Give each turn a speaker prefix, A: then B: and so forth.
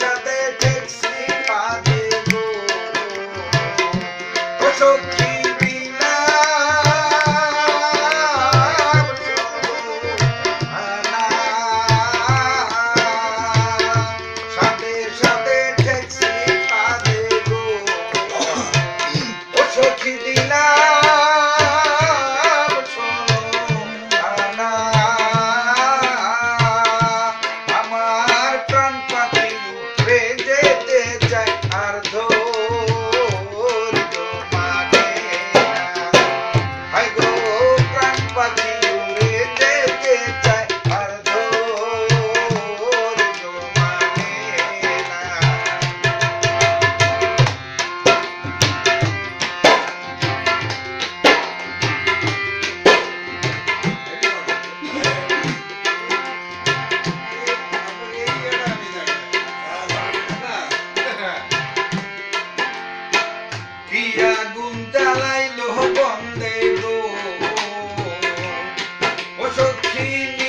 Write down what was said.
A: সাথে ট্যাক্সি পাবে গো। সখী সখী